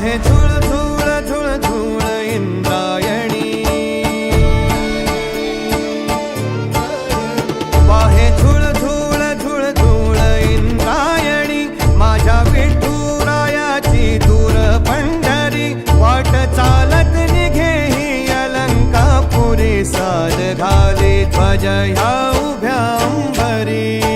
हे झुळ झुळ झुळ झुळ इंद्रायणी. वाहे झुळ झुळ झुळ झुळ इंद्रायणी. माझ्या विठुरायाची दूर पंढरी. वाट चालत निघे ही अलंकापुरी. साल घाले ध्वज ह्या उभ्या अंबरी.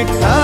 Africa.